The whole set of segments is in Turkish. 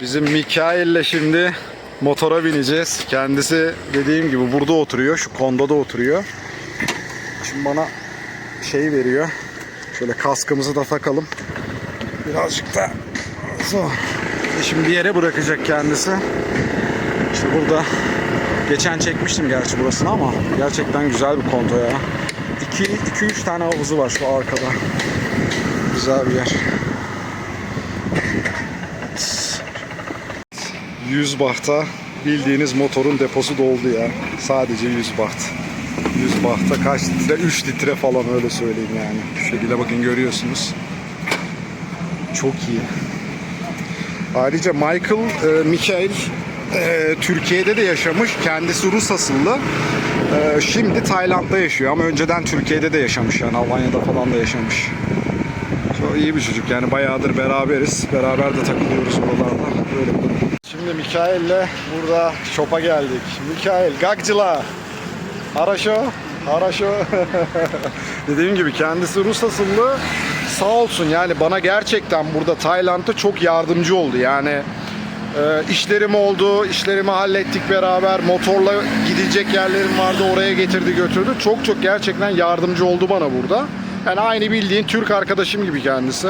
Bizim Mikail'le şimdi motora bineceğiz. Kendisi dediğim gibi burada oturuyor. Şu kondoda oturuyor. Şimdi bana şey veriyor. Şöyle kaskımızı da takalım. Birazcık da zor. Şimdi bir yere bırakacak kendisi. İşte burada geçen çekmiştim gerçi burasını ama gerçekten güzel bir konto ya. 2-3 tane havuzu var şu arkada. Güzel bir yer. 100 bahta bildiğiniz motorun deposu doldu ya. Sadece 100 baht. 100 bahta kaç litre? 3 litre falan öyle söyleyeyim yani. Şu şekilde bakın görüyorsunuz. Çok iyi. Ayrıca Michael, e, Michael e, Türkiye'de de yaşamış. Kendisi Rus asıllı. E, şimdi Tayland'da yaşıyor ama önceden Türkiye'de de yaşamış yani Almanya'da falan da yaşamış. Çok iyi bir çocuk yani bayağıdır beraberiz. Beraber de takılıyoruz oralarda. Böyle bir. Şimdi Mikail'le burada şopa geldik. Mikail, gakcıla. Haraşo. Haraşo. Dediğim gibi kendisi Rus asıllı. Sağ olsun yani bana gerçekten burada Tayland'da çok yardımcı oldu. Yani e, işlerim oldu, işlerimi hallettik beraber. Motorla gidecek yerlerim vardı, oraya getirdi götürdü. Çok çok gerçekten yardımcı oldu bana burada. Yani aynı bildiğin Türk arkadaşım gibi kendisi.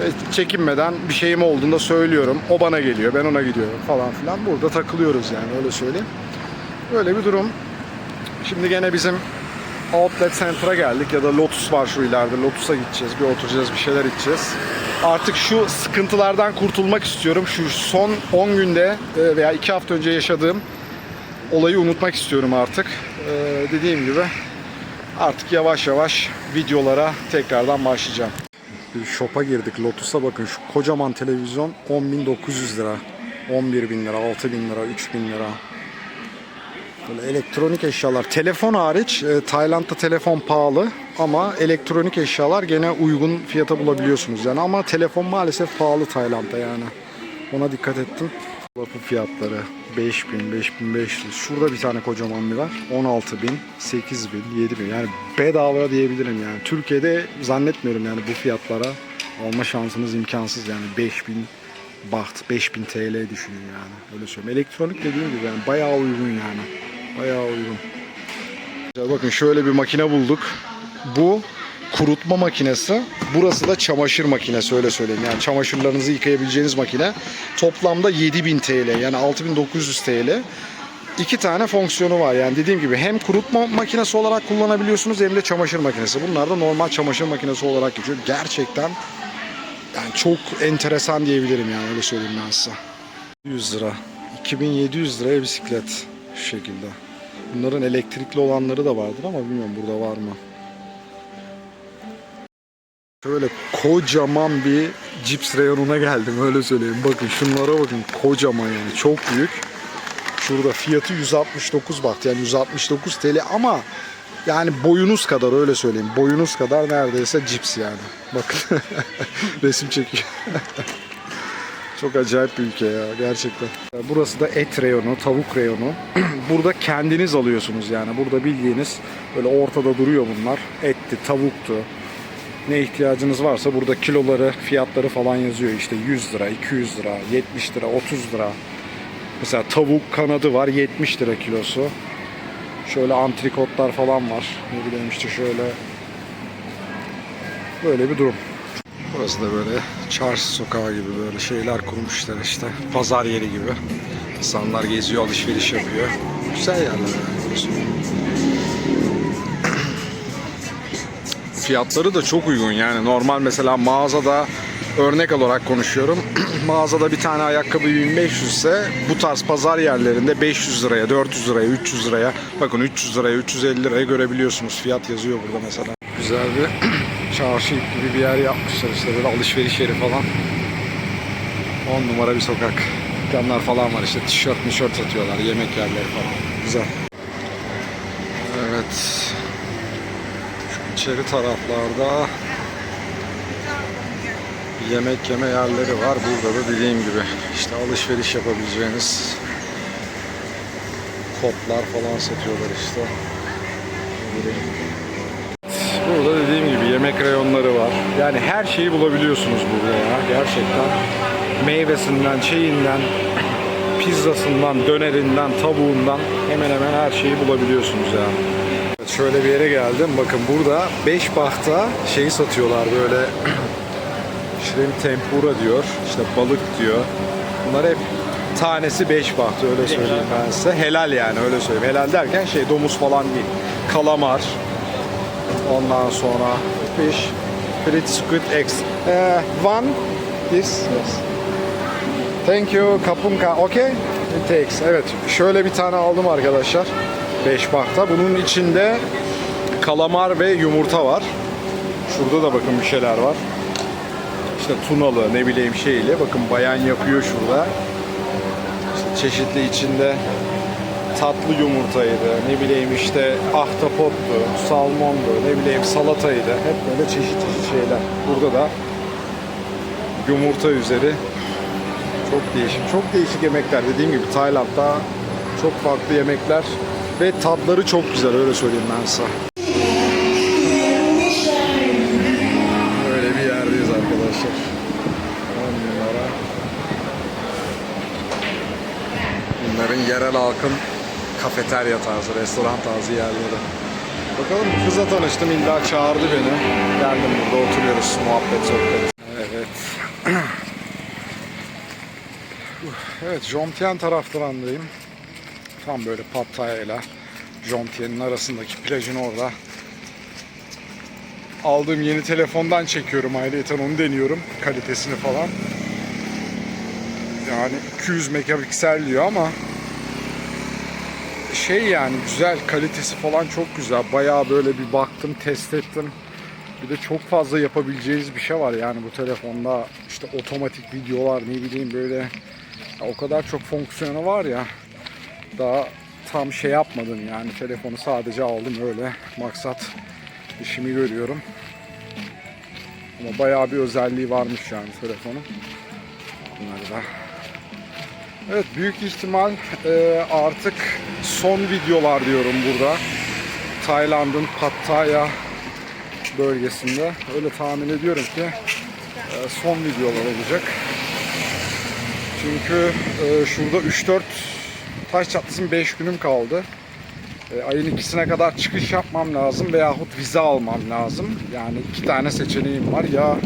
E, Çekinmeden bir şeyim olduğunda söylüyorum. O bana geliyor, ben ona gidiyorum falan filan. Burada takılıyoruz yani öyle söyleyeyim. Böyle bir durum. Şimdi gene bizim Outlet Center'a geldik ya da Lotus var şu ileride. Lotus'a gideceğiz, bir oturacağız, bir şeyler içeceğiz. Artık şu sıkıntılardan kurtulmak istiyorum. Şu son 10 günde e, veya 2 hafta önce yaşadığım olayı unutmak istiyorum artık. E, Dediğim gibi artık yavaş yavaş videolara tekrardan başlayacağım. Bir shop'a girdik. Lotus'a bakın şu kocaman televizyon 10.900 lira. 11.000 lira, 6.000 lira, 3.000 lira. Böyle elektronik eşyalar. Telefon hariç e, Tayland'da telefon pahalı ama elektronik eşyalar gene uygun fiyata bulabiliyorsunuz yani ama telefon maalesef pahalı Tayland'da yani. Ona dikkat ettim. Lapı fiyatları 5000, 5500. Şurada bir tane kocaman bir var. 16000, 8000, 7000. Yani bedava diyebilirim yani. Türkiye'de zannetmiyorum yani bu fiyatlara alma şansınız imkansız yani 5000 baht, 5000 TL düşünün yani. Öyle söyleyeyim. Elektronik dediğim gibi yani bayağı uygun yani. Bayağı uygun. Bakın şöyle bir makine bulduk. Bu kurutma makinesi. Burası da çamaşır makinesi öyle söyleyeyim. Yani çamaşırlarınızı yıkayabileceğiniz makine. Toplamda 7000 TL yani 6900 TL. İki tane fonksiyonu var. Yani dediğim gibi hem kurutma makinesi olarak kullanabiliyorsunuz hem de çamaşır makinesi. Bunlar da normal çamaşır makinesi olarak geçiyor. Gerçekten yani çok enteresan diyebilirim yani öyle söyleyeyim ben size. 100 lira. 2700 liraya bisiklet şu şekilde. Bunların elektrikli olanları da vardır ama bilmiyorum burada var mı. Şöyle kocaman bir cips reyonuna geldim öyle söyleyeyim. Bakın şunlara bakın kocaman yani çok büyük. Şurada fiyatı 169 baht yani 169 TL ama yani boyunuz kadar öyle söyleyeyim. Boyunuz kadar neredeyse cips yani. Bakın resim çekiyor. Çok acayip bir ülke ya gerçekten. Burası da et reyonu, tavuk reyonu. Burada kendiniz alıyorsunuz yani. Burada bildiğiniz böyle ortada duruyor bunlar. Etti, tavuktu. Ne ihtiyacınız varsa burada kiloları, fiyatları falan yazıyor. İşte 100 lira, 200 lira, 70 lira, 30 lira. Mesela tavuk kanadı var 70 lira kilosu. Şöyle antrikotlar falan var. Ne bileyim işte şöyle böyle bir durum. Burası da böyle çarşı sokağı gibi böyle şeyler kurmuşlar işte. Pazar yeri gibi. İnsanlar geziyor, alışveriş yapıyor. Güzel yerler yani. Fiyatları da çok uygun yani normal mesela mağazada örnek olarak konuşuyorum. mağazada bir tane ayakkabı 1500 ise bu tarz pazar yerlerinde 500 liraya, 400 liraya, 300 liraya bakın 300 liraya, 350 liraya görebiliyorsunuz. Fiyat yazıyor burada mesela. Güzel bir çarşı gibi bir yer yapmışlar işte böyle alışveriş yeri falan. 10 numara bir sokak. Dükkanlar falan var işte tişört mişört satıyorlar, yemek yerleri falan. Güzel. Evet. Şu içeri taraflarda yemek yeme yerleri var. Burada da dediğim gibi işte alışveriş yapabileceğiniz kotlar falan satıyorlar işte. Burada dediğim gibi yemek reyonları var. Yani her şeyi bulabiliyorsunuz burada ya gerçekten. Meyvesinden, şeyinden, pizzasından, dönerinden, tavuğundan hemen hemen her şeyi bulabiliyorsunuz ya. Şöyle bir yere geldim. Bakın burada 5 bahta şeyi satıyorlar böyle shrimp tempura diyor. işte balık diyor. Bunlar hep tanesi 5 baht öyle söyleyeyim ben size. Helal yani öyle söyleyeyim. Helal derken şey domuz falan değil. Kalamar. Ondan sonra fish, fried squid eggs. Eh, one this. Yes. Thank you. Kapunka. Okay. It takes. Evet. Şöyle bir tane aldım arkadaşlar. 5 bahta. Bunun içinde kalamar ve yumurta var. Şurada da bakın bir şeyler var. İşte tunalı ne bileyim şeyle. Bakın bayan yapıyor şurada. İşte çeşitli içinde tatlı yumurtaydı. Ne bileyim işte ahtapottu, salmondu, ne bileyim salataydı. Hep böyle çeşit çeşit şeyler. Burada da yumurta üzeri çok değişik. Çok değişik yemekler. Dediğim gibi Tayland'da çok farklı yemekler ve tatları çok güzel öyle söyleyeyim ben size. Böyle bir yerdeyiz arkadaşlar. 10 numara. Bunların yerel halkın kafeterya tarzı, restoran tarzı yerleri. Bakalım kızla tanıştım illa çağırdı beni. Geldim burada oturuyoruz muhabbet sohbet. Evet. Evet, Jomtien taraflarındayım. Tam böyle Pattaya ile Jomtien'in arasındaki plajın orada. Aldığım yeni telefondan çekiyorum ayrıca onu deniyorum kalitesini falan. Yani 200 megapiksel diyor ama şey yani güzel kalitesi falan çok güzel. Bayağı böyle bir baktım test ettim. Bir de çok fazla yapabileceğiniz bir şey var yani bu telefonda. işte otomatik videolar ne bileyim böyle o kadar çok fonksiyonu var ya. Daha tam şey yapmadım yani telefonu sadece aldım öyle maksat işimi görüyorum. Ama bayağı bir özelliği varmış yani telefonun. Bunları da. Evet büyük ihtimal e, artık son videolar diyorum burada. Tayland'ın Pattaya bölgesinde. Öyle tahmin ediyorum ki e, son videolar olacak. Çünkü e, şurada 3-4 taş çatlasın 5 günüm kaldı. E, ayın ikisine kadar çıkış yapmam lazım veyahut vize almam lazım. Yani iki tane seçeneğim var. Ya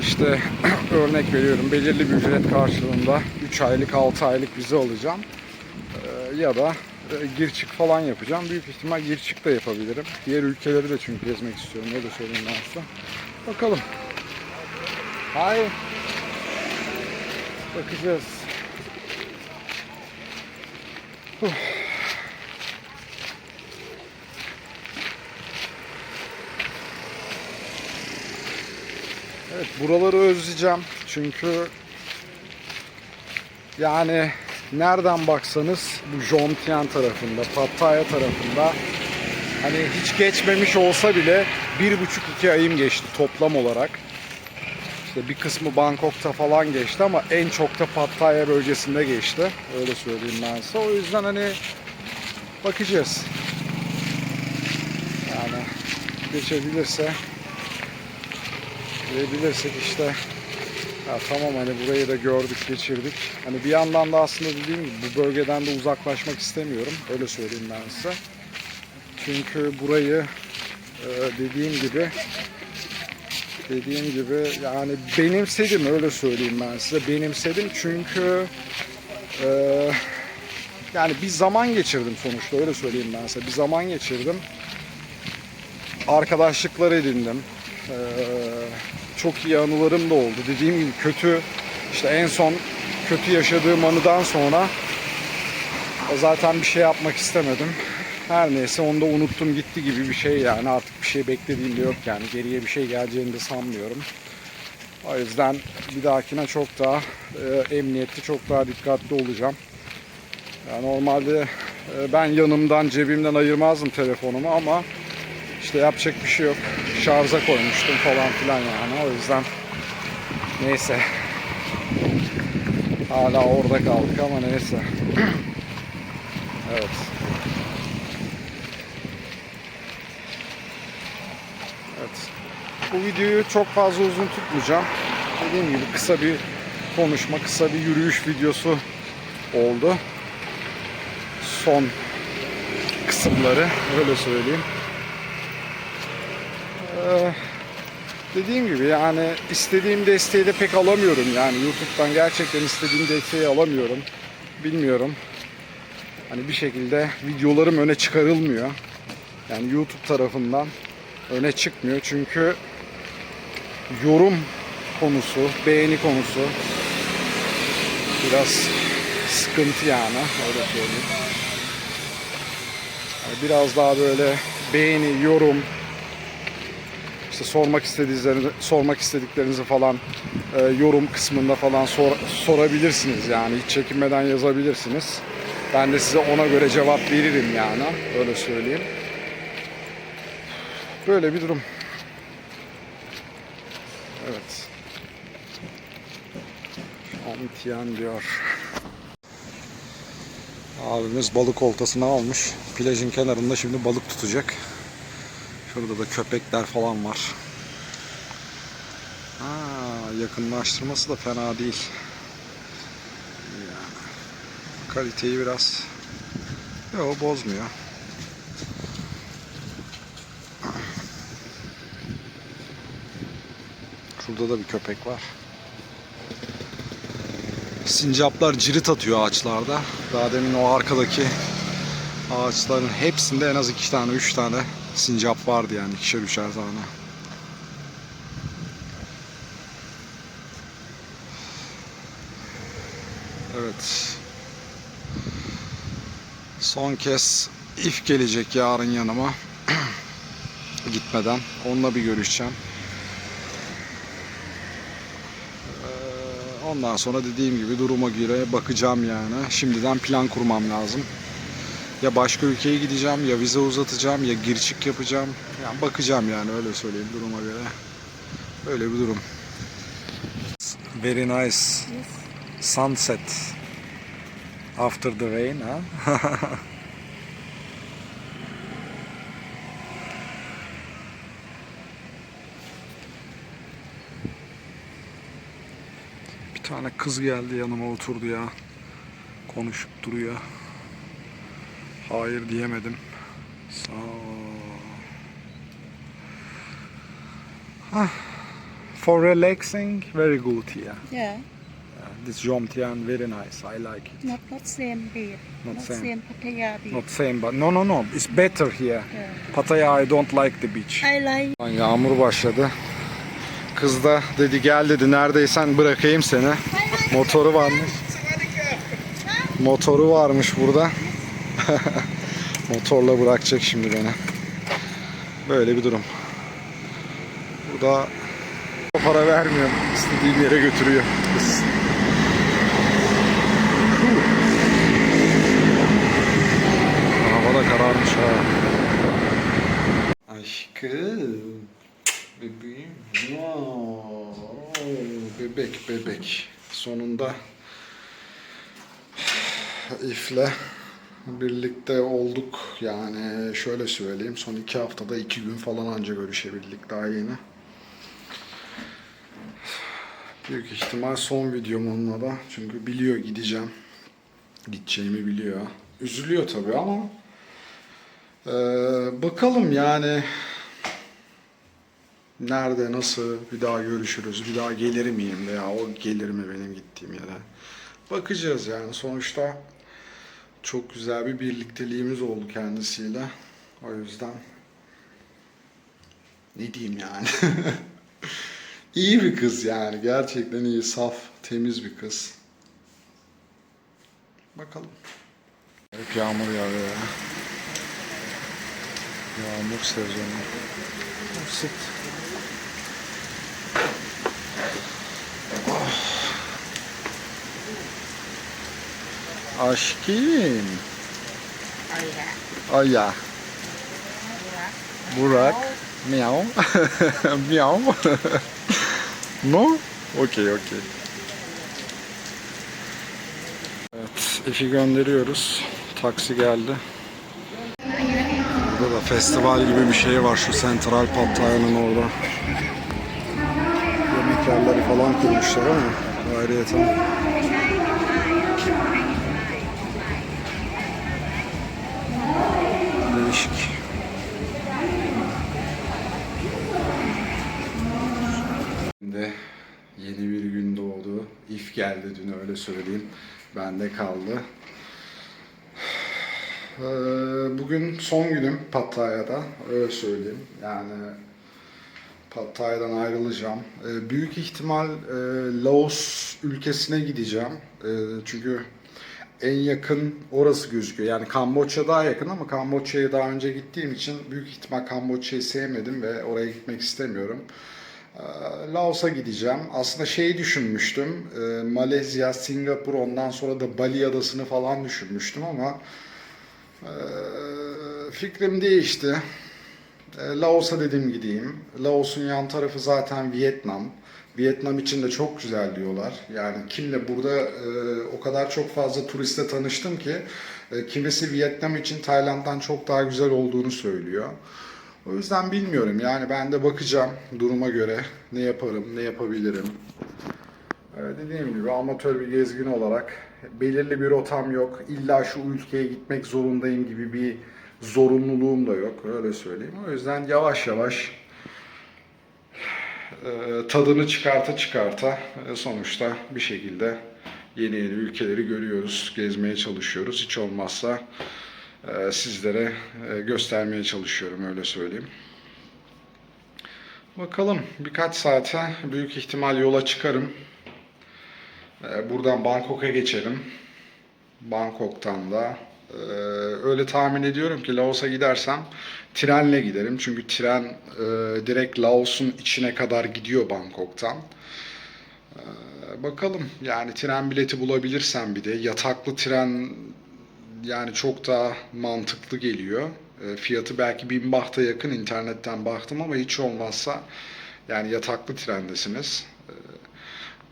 işte örnek veriyorum belirli bir ücret karşılığında 3 aylık 6 aylık vize alacağım. E, ya da e, gir çık falan yapacağım. Büyük ihtimal gir çık da yapabilirim. Diğer ülkeleri de çünkü gezmek istiyorum. Öyle söyleyeyim ben. Bakalım. Hayır. Bakacağız. Huh. Evet buraları özleyeceğim. Çünkü yani nereden baksanız bu Jomtien tarafında, Pattaya tarafında hani hiç geçmemiş olsa bile bir buçuk iki ayım geçti toplam olarak. İşte bir kısmı Bangkok'ta falan geçti ama en çok da Pattaya bölgesinde geçti. Öyle söyleyeyim ben size. O yüzden hani bakacağız. Yani geçebilirse girebilirsek işte ya tamam hani burayı da gördük geçirdik. Hani bir yandan da aslında dediğim gibi bu bölgeden de uzaklaşmak istemiyorum. Öyle söyleyeyim ben size. Çünkü burayı e, dediğim gibi dediğim gibi yani benimsedim öyle söyleyeyim ben size. Benimsedim çünkü e, yani bir zaman geçirdim sonuçta öyle söyleyeyim ben size. Bir zaman geçirdim. Arkadaşlıklar edindim. E, çok iyi anılarım da oldu. Dediğim gibi kötü işte en son kötü yaşadığım anıdan sonra zaten bir şey yapmak istemedim her neyse onu da unuttum gitti gibi bir şey yani artık bir şey beklediğim de yok yani geriye bir şey geleceğini de sanmıyorum. O yüzden bir dahakine çok daha e, emniyetli çok daha dikkatli olacağım. Yani normalde e, ben yanımdan cebimden ayırmazdım telefonumu ama işte yapacak bir şey yok. Şarja koymuştum falan filan yani o yüzden neyse. Hala orada kaldık ama neyse. evet. Evet. Bu videoyu çok fazla uzun tutmayacağım. Dediğim gibi kısa bir konuşma, kısa bir yürüyüş videosu oldu. Son kısımları öyle söyleyeyim. Ee, dediğim gibi yani istediğim desteği de pek alamıyorum yani YouTube'dan gerçekten istediğim desteği alamıyorum. Bilmiyorum. Hani bir şekilde videolarım öne çıkarılmıyor. Yani YouTube tarafından öne çıkmıyor çünkü yorum konusu, beğeni konusu biraz sıkıntı yani öyle söyleyeyim. Yani biraz daha böyle beğeni, yorum, işte sormak istediklerinizi, sormak istediklerinizi falan e, yorum kısmında falan sor- sorabilirsiniz yani hiç çekinmeden yazabilirsiniz. Ben de size ona göre cevap veririm yani öyle söyleyeyim. Böyle bir durum. Evet. Antiyan diyor. Abimiz balık oltasını almış. Plajın kenarında şimdi balık tutacak. Şurada da köpekler falan var. Ha, yakınlaştırması da fena değil. Yani, kaliteyi biraz Yok bozmuyor. Şurada da bir köpek var. Sincaplar cirit atıyor ağaçlarda. Daha demin o arkadaki ağaçların hepsinde en az iki tane, üç tane sincap vardı yani ikişer üçer tane. Evet. Son kez if gelecek yarın yanıma. Gitmeden. Onunla bir görüşeceğim. Ondan sonra dediğim gibi duruma göre bakacağım yani. Şimdiden plan kurmam lazım. Ya başka ülkeye gideceğim ya vize uzatacağım ya gir çık yapacağım. Yani bakacağım yani öyle söyleyeyim duruma göre. Böyle bir durum. Very nice sunset after the rain ha. tane kız geldi yanıma oturdu ya. Konuşup duruyor. Hayır diyemedim. Sağ. Ah, For relaxing, very good here. Yeah, This Jomtien, very nice. I like it. not not same beer, Not not, same. same. Pattaya beer. Not same, but no, no, no. It's better here. Yeah. Pattaya, I don't like the beach. I like Yağmur başladı. Kız da dedi gel dedi neredeysen bırakayım seni. Motoru varmış. Motoru varmış burada. Motorla bırakacak şimdi beni. Böyle bir durum. Burada para vermiyor. İstediği yere götürüyor kız. Hava da kararmış ha. Aşkım. Bebek bebek. Sonunda İf'le birlikte olduk. Yani şöyle söyleyeyim. Son iki haftada iki gün falan anca görüşebildik daha yeni. Büyük ihtimal son videom onunla da. Çünkü biliyor gideceğim. Gideceğimi biliyor. Üzülüyor tabii ama ee, bakalım yani nerede nasıl? Bir daha görüşürüz. Bir daha gelir miyim veya o gelir mi benim gittiğim yere. Bakacağız yani. Sonuçta çok güzel bir birlikteliğimiz oldu kendisiyle. O yüzden ne diyeyim yani? İyi bir kız yani. Gerçekten iyi saf temiz bir kız. Bakalım. Hep yağmur yağıyor ya. Yağmur sezonu. Sit. Aşkım. Aya. Burak. Miau. Miau. no? Okey okey. Evet, Ef'i gönderiyoruz. Taksi geldi. Burada da festival gibi bir şey var şu Central Pattaya'nın orada. spikerleri falan kurmuşlar ama ayrıyeten. Geldi dün öyle söyleyeyim. Bende kaldı. Ee, Bugün son günüm Pattaya'da öyle söyleyeyim. Yani Pattaya'dan ayrılacağım. Ee, Büyük ihtimal e, Laos ülkesine gideceğim. Ee, Çünkü en yakın orası gözüküyor. Yani Kamboçya daha yakın ama Kamboçya'ya daha önce gittiğim için büyük ihtimal Kamboçya'yı sevmedim ve oraya gitmek istemiyorum. Ee, Laos'a gideceğim. Aslında şeyi düşünmüştüm. Ee, Malezya, Singapur ondan sonra da Bali adasını falan düşünmüştüm ama e, fikrim değişti. Laos'a dedim gideyim. Laos'un yan tarafı zaten Vietnam. Vietnam için de çok güzel diyorlar. Yani kimle burada e, o kadar çok fazla turistle tanıştım ki e, kimisi Vietnam için Tayland'dan çok daha güzel olduğunu söylüyor. O yüzden bilmiyorum. Yani ben de bakacağım duruma göre ne yaparım, ne yapabilirim. Evet, dediğim gibi amatör bir gezgin olarak belirli bir rotam yok. İlla şu ülkeye gitmek zorundayım gibi bir zorunluluğum da yok. Öyle söyleyeyim. O yüzden yavaş yavaş e, tadını çıkarta çıkarta e, sonuçta bir şekilde yeni yeni ülkeleri görüyoruz, gezmeye çalışıyoruz. Hiç olmazsa sizlere e, göstermeye çalışıyorum öyle söyleyeyim. Bakalım birkaç saate büyük ihtimal yola çıkarım. Ee, Buradan Bangkok'a geçerim. Bangkok'tan da e, öyle tahmin ediyorum ki Laos'a gidersem trenle giderim. Çünkü tren e, direkt Laos'un içine kadar gidiyor Bangkok'tan. Ee, Bakalım yani tren bileti bulabilirsem bir de yataklı tren yani çok daha mantıklı geliyor. E, Fiyatı belki bin bahta yakın internetten baktım ama hiç olmazsa yani yataklı trendesiniz. E,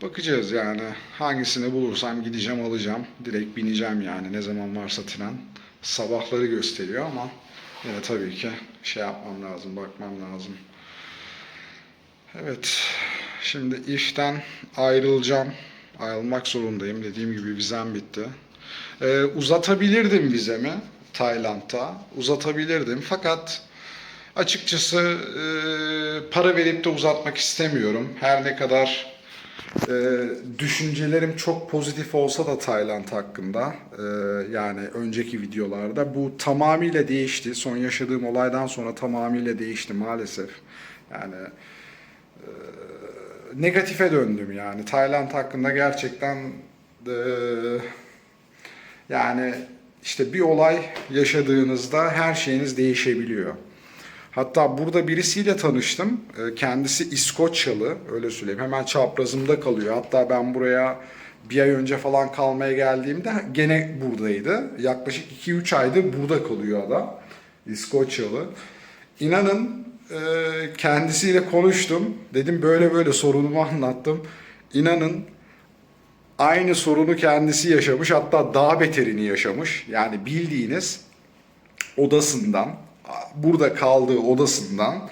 Bakacağız yani hangisini bulursam gideceğim alacağım. Direkt bineceğim yani ne zaman varsa tren. Sabahları gösteriyor ama yine tabii ki şey yapmam lazım, bakmam lazım. Evet, şimdi işten ayrılacağım. Ayrılmak zorundayım. Dediğim gibi vizem bitti. Ee, uzatabilirdim vizemi Tayland'da. Uzatabilirdim fakat açıkçası e, para verip de uzatmak istemiyorum. Her ne kadar e, düşüncelerim çok pozitif olsa da Tayland hakkında e, yani önceki videolarda bu tamamıyla değişti. Son yaşadığım olaydan sonra tamamıyla değişti maalesef. Yani e, negatife döndüm yani. Tayland hakkında gerçekten e, yani işte bir olay yaşadığınızda her şeyiniz değişebiliyor. Hatta burada birisiyle tanıştım. Ee, Kendisi İskoçyalı, öyle söyleyeyim. Hemen çaprazımda kalıyor. Hatta ben buraya bir ay önce falan kalmaya geldiğimde gene buradaydı. Yaklaşık 2-3 aydır burada kalıyor adam. İskoçyalı. İnanın e, kendisiyle konuştum. Dedim böyle böyle sorunumu anlattım. İnanın aynı sorunu kendisi yaşamış. Hatta daha beterini yaşamış. Yani bildiğiniz odasından, burada kaldığı odasından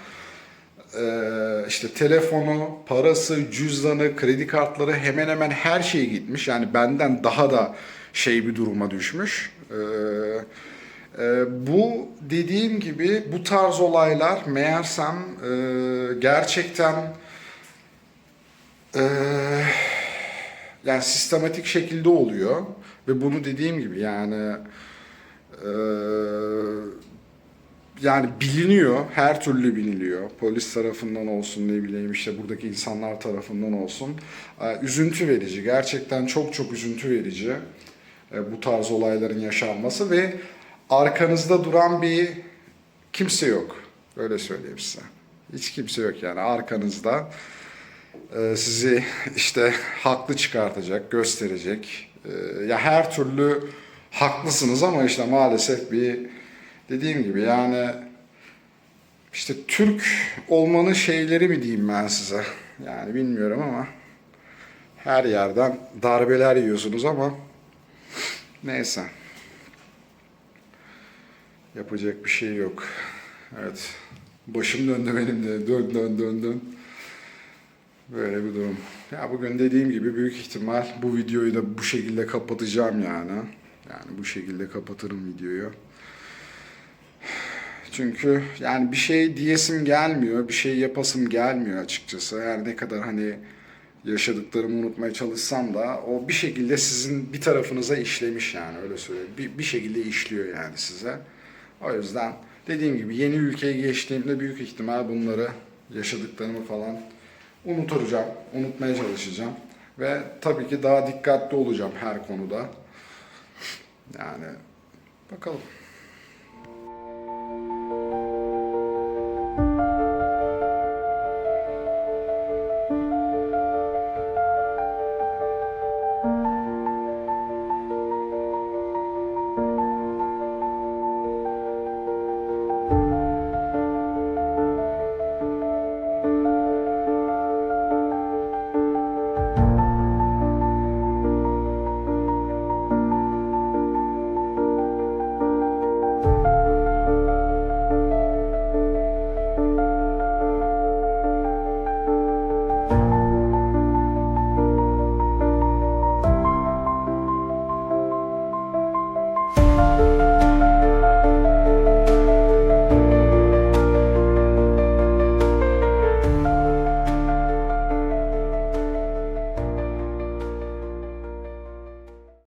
eee, işte telefonu, parası, cüzdanı, kredi kartları hemen hemen her şey gitmiş. Yani benden daha da şey bir duruma düşmüş. Eee, eee, bu dediğim gibi bu tarz olaylar meğersem gerçekten eee, yani sistematik şekilde oluyor ve bunu dediğim gibi yani eee yani biliniyor, her türlü biliniyor. Polis tarafından olsun ne bileyim işte buradaki insanlar tarafından olsun. Ee, Üzüntü verici, gerçekten çok çok üzüntü verici e, bu tarz olayların yaşanması ve arkanızda duran bir kimse yok. Öyle söyleyeyim size. Hiç kimse yok yani arkanızda e, sizi işte haklı çıkartacak, gösterecek. E, Ya her türlü haklısınız ama işte maalesef bir dediğim gibi yani işte Türk olmanın şeyleri mi diyeyim ben size. Yani bilmiyorum ama her yerden darbeler yiyorsunuz ama neyse. Yapacak bir şey yok. Evet. Başım döndü benim de. Dön dön dön dön. Böyle bir durum. Ya bugün dediğim gibi büyük ihtimal bu videoyu da bu şekilde kapatacağım yani. Yani bu şekilde kapatırım videoyu. Çünkü yani bir şey diyesim gelmiyor, bir şey yapasım gelmiyor açıkçası. Her ne kadar hani yaşadıklarımı unutmaya çalışsam da o bir şekilde sizin bir tarafınıza işlemiş yani öyle söyleyeyim. Bir, bir şekilde işliyor yani size. O yüzden dediğim gibi yeni ülkeye geçtiğimde büyük ihtimal bunları yaşadıklarımı falan unutacağım, unutmaya çalışacağım. Ve tabii ki daha dikkatli olacağım her konuda. Yani bakalım.